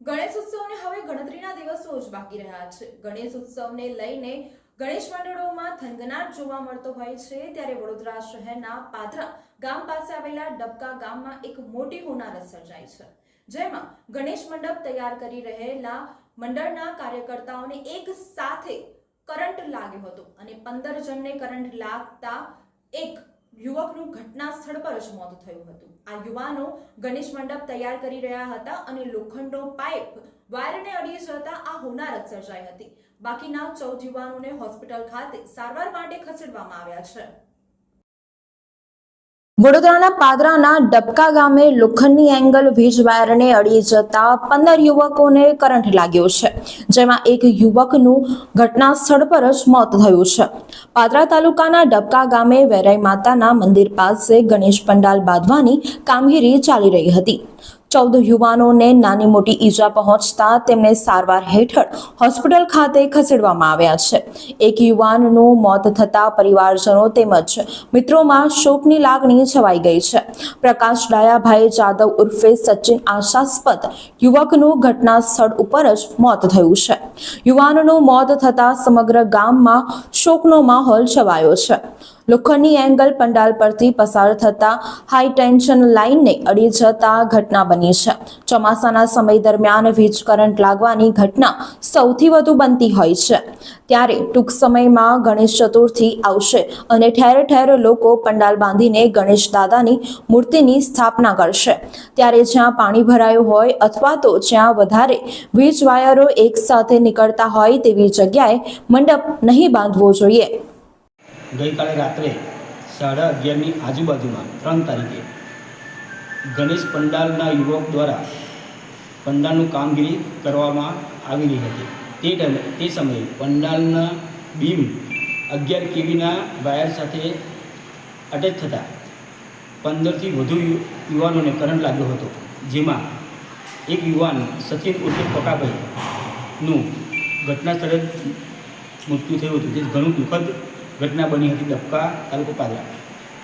ગણેશ ઉત્સવને હવે ગણતરીના દિવસો જ બાકી રહ્યા છે. ગણેશ ઉત્સવને લઈને ગણેશ મંડળોમાં થનગનાટ જોવા મળતો હોય છે. ત્યારે વડોદરા શહેરના પાદરા ગામ પાસે આવેલા ડબકા ગામમાં એક મોટી હોનારત સર્જાઈ છે. જેમાં ગણેશ મંડપ તૈયાર કરી રહેલા મંડળના કાર્યકર્તાઓને એક સાથે કરંટ લાગ્યો હતો અને પંદર જણને કરંટ લાગતા એક યુવકનું ઘટના સ્થળ પર જ મોત થયું હતું. આ યુવાનો ગણેશ મંડપ તૈયાર કરી રહ્યા હતા અને લોખંડનો પાઇપ વાયરને અડી જતા આ હોનારત સર્જાઈ હતી. બાકીના ચૌદ યુવાનોને હોસ્પિટલ ખાતે સારવાર માટે ખસેડવામાં આવ્યા છે. વડોદરાના પાદરાના ડબકા ગામે લોખંડની એંગલ વીજ વાયરને અડી જતા પંદર યુવકોને કરંટ લાગ્યો છે, જેમાં એક યુવકનું ઘટના સ્થળ પર જ મોત થયું છે. પાદરા તાલુકાના ડબકા ગામે વેરાઈ માતાના મંદિર પાસે ગણેશ પંડાલ બાંધવાની કામગીરી ચાલી રહી હતી. ચૌદ યુવાનોને નાની મોટી ઈજા પહોંચતા તેમને સારવાર હેઠળ હોસ્પિટલ ખાતે ખસેડવામાં આવ્યા છે. એક યુવાનનું મોત થતા પરિવારજનો તેમજ મિત્રોમાં શોકની લાગણી છવાઈ ગઈ છે. પ્રકાશ ડાયાભાઈ જાદવ ઉર્ફે સચિન આશાસ્પદ યુવકનું ઘટના સ્થળ ઉપર જ મોત થયું છે. યુવાનનું મોત થતા સમગ્ર ગામમાં શોકનો માહોલ છવાયો છે. લોખંડની એંગલ પંડાલ પરથી પસાર થતા હાઈ ટેન્શન લાઇનને અડી જતા ઘટના બની છે. ચોમાસાના સમય દરમિયાન વીજ કરંટ લાગવાની ઘટના સૌથી વધુ બનતી હોય છે. ત્યારે ટૂંક સમયમાં ગણેશ ચતુર્થી આવશે અને ઠેર ઠેર લોકો પંડાલ બાંધીને ગણેશ દાદાની મૂર્તિની સ્થાપના કરશે. ત્યારે જ્યાં પાણી ભરાયું હોય અથવા તો જ્યાં વધારે વીજ વાયરો એકસાથે નીકળતા હોય તેવી જગ્યાએ મંડપ નહીં બાંધવો જોઈએ. ગઈકાલે રાત્રે સાડા અગિયારની આજુબાજુમાં ત્રણ તારીખે ગણેશ પંડાલના યુવક દ્વારા પંડાલનું કામગીરી કરવામાં આવી રહી હતી. તે તે સમયે પંડાલના બીમ અગિયાર કેવીના વાયર સાથે અટેચ થતાં પંદરથી વધુ યુવાનોને કરંટ લાગ્યો હતો, જેમાં એક યુવાન સચિન ઉર્ફે પકાભાઈનું ઘટના સ્થળે મૃત્યુ થયું હતું. જે ઘણું દુઃખદ ઘટના બની હતી ડબકા તાલુકો પાદરા.